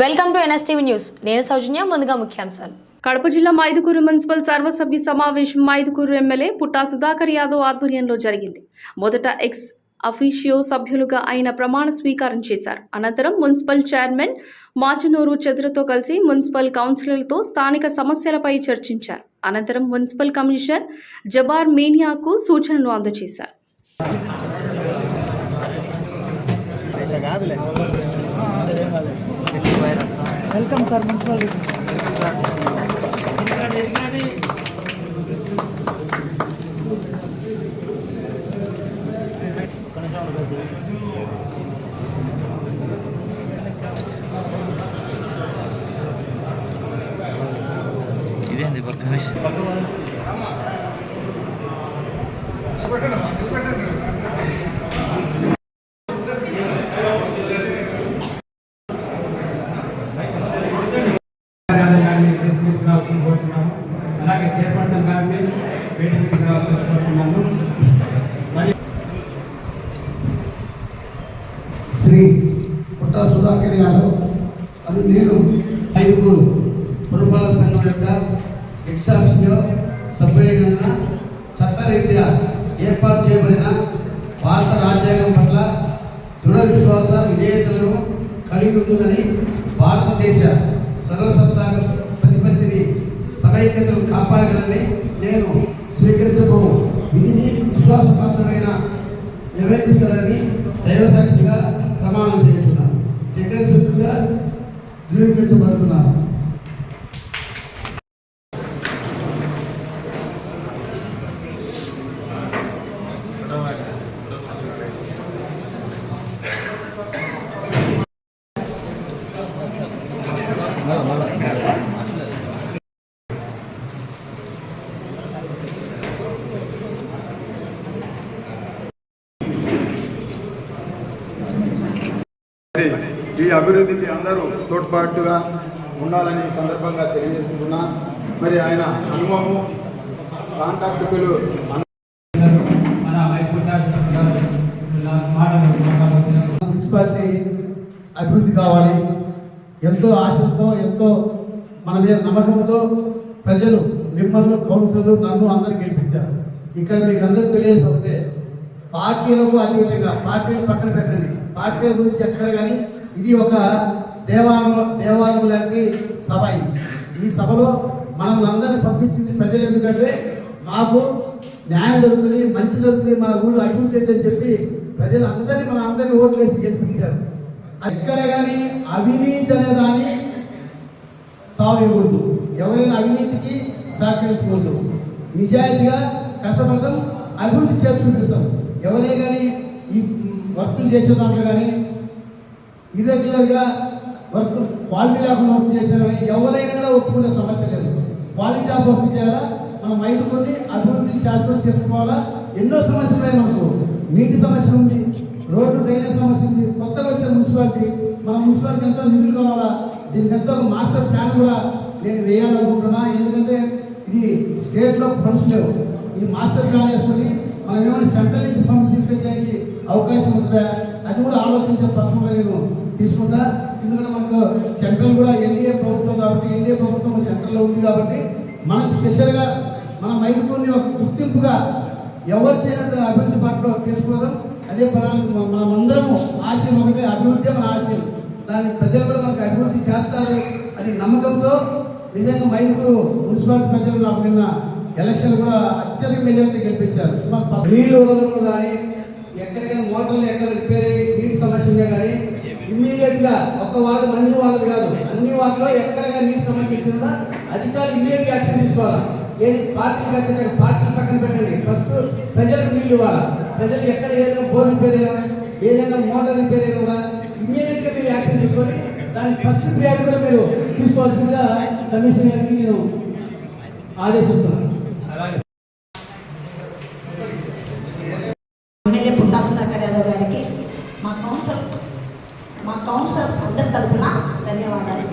Welcome to NSTV news నేను సౌజన్య ముందుగా ముఖ్యాంశాలు. కడప జిల్లా మైదుకూరు మున్సిపల్ సర్వసభ్య సమావేశం మైదుకూరు ఎమ్మెల్యే పుట్టా సుధాకర్ యాదవ్ ఆధ్వర్యంలో జరిగింది. మొదట ఎక్స్ అఫీషియో సభ్యులుగా ఆయన ప్రమాణ స్వీకారం చేశారు. అనంతరం మున్సిపల్ చైర్మన్ మాచనూరు చంద్రతో కలిసి మున్సిపల్ కౌన్సిలర్లతో స్థానిక సమస్యలపై చర్చించారు. అనంతరం మున్సిపల్ కమిషనర్ జబార్ మీనియాకు సూచనలు అందజేశారు. వెల్కమ్ సార్ మున్సిపల్ ఇదేంది పక్కన పురపాలక సంఘం యొక్క ఎక్సాఫిషియో సభ్యుడైనందున చట్టరీత్యా ఏర్పాటు చేయబడిన భారత రాజ్యాంగం పట్ల దృఢ విశ్వాస విధేయతలను కలిగి ఉందని భారతదేశ సర్వసత్తాక ప్రతిపత్తిని సమైక్యతను కాపాడగలని నేను స్వీకరించబో విధిని విశ్వాసపాత్రుడైన నిర్వహించగలని దైవసాక్షిగా ప్రమాణం చేస్తున్నాను. చక్రశుద్ధిగా ధృవీకరించబడుతున్నాను. ఈ అభివృద్ధికి అందరూ తోడ్పాటుగా ఉండాలని సందర్భంగా తెలియజేస్తున్నా మరి ఆయన అనుభవము కాంటాక్టులు మన మున్సిపాలిటీ అభివృద్ధి కావాలి. ఎంతో ఆశతో ఎంతో మన మీద నమ్మకంతో ప్రజలు మిమ్మల్ని కౌన్సిలర్లు నన్ను అందరు గెలిపించారు. ఇక్కడ మీకు అందరూ తెలియదు ఒకటే పార్టీలకు అతీతంగా పార్టీలు పక్కన పెట్టండి. పార్టీల గురించి ఎక్కడ కానీ ఇది ఒక దేవాలయం దేవాలయం లాంటి సభ ఇది. ఈ సభలో మనం అందరిని పంపించింది ప్రజలు ఎందుకంటే మాకు న్యాయం జరుగుతుంది మంచి జరుగుతుంది మన ఊళ్ళో అభివృద్ధి అని చెప్పి ప్రజలు అందరినీ మన అందరినీ ఓట్లు వేసి గెలిపించారు. ఎక్కడ కానీ అవినీతి అనే దాన్ని తావివ్వద్దు ఎవరైనా అవినీతికి సహకరించకూడదు. నిజాయితీగా కష్టపడతాం అభివృద్ధి చేస్తూ చూపిస్తాం. ఎవరే కానీ ఈ వర్కులు చేసే దాంట్లో కానీ ఇర్రెగ్యులర్గా వర్క్ క్వాలిటీ లేకుండా వర్క్ చేశారని ఎవరైనా కూడా ఒప్పుకునే సమస్య లేదు. క్వాలిటీ ఆఫ్ వర్క్ చేయాలా? మనం మైదుకొని అభివృద్ధి శాశ్వతం చేసుకోవాలా? ఎన్నో సమస్యలు ఉన్నాయి మనకు. నీటి సమస్య ఉంది రోడ్డు డ్రైనేజ్ సమస్య ఉంది కొత్తగా వచ్చిన మున్సిపాలిటీ మన మున్సిపాలిటీ ఎంతో నిధులు కావాలా? దీనికి ఎంతో ఒక మాస్టర్ ప్లాన్ కూడా నేను వేయాలనుకుంటున్నా. ఎందుకంటే ఇది స్టేట్లో ఫండ్స్ లేవు. ఈ మాస్టర్ ప్లాన్ వేసుకొని మనం ఏమైనా సెంట్రల్ నుంచి ఫండ్స్ తీసుకెళ్ళడానికి అవకాశం ఉంటుందా? అది కూడా ఆలోచించే పక్షంలో నేను తీసుకుంటా. ఎందుకంటే మనకు సెంట్రల్ కూడా ఎన్డీఏ ప్రభుత్వం కాబట్టి ఎన్డీఏ ప్రభుత్వం సెంట్రల్లో ఉంది కాబట్టి మనకు స్పెషల్గా మన మైదుకుని ఒక గుర్తింపుగా ఎవరు చేయనట్టు అభివృద్ధి బాటలో తీసుకోవడం అదే ప్రణాళిక మనమందరము ఆశయం ఒకటే అభివృద్ధి మన ఆశయం. దాన్ని ప్రజలు కూడా మనకు అభివృద్ధి చేస్తారు అని నమ్మకంతో నిజంగా మైదుకూరు మున్సిపాలిటీ ప్రజలు నాకు నిన్న ఎలక్షన్ కూడా అత్యధిక మెజార్టీ గెలిపించారు. నీళ్ళు పది- వదలడం కానీ ఎక్కడికైనా మోటార్లు ఎక్కడ రిపేర్ అయ్యి నీటి సమస్య ఉన్నా కానీ ఇమ్మీడియట్గా ఒక వార్డు మంది వాళ్ళది కాదు. అన్ని వార్డులో ఎక్కడగా నీటి సమస్య వచ్చిందా అధికారులు ఇమ్మీడియట్ యాక్షన్ తీసుకోవాలా? ఏది? పార్టీ ఖచ్చితంగా పార్టీ పక్కన పెట్టండి. ఫస్ట్ ప్రజలకు నీళ్ళు ఇవ్వాలా? ప్రజలు ఎక్కడ ఏదైనా బోర్ రిపేర్ అయినా ఏదైనా మోటార్ రిపేర్ అయినా కూడా ఇమ్మీడియట్గా మీరు యాక్షన్ తీసుకొని దానికి ఫస్ట్ ప్రియారిటీ కూడా మీరు తీసుకోవాల్సిందిగా కమిషన్ గారికి నేను ఆదేశిస్తున్నాను. అలాగే ధన్యవాదాలు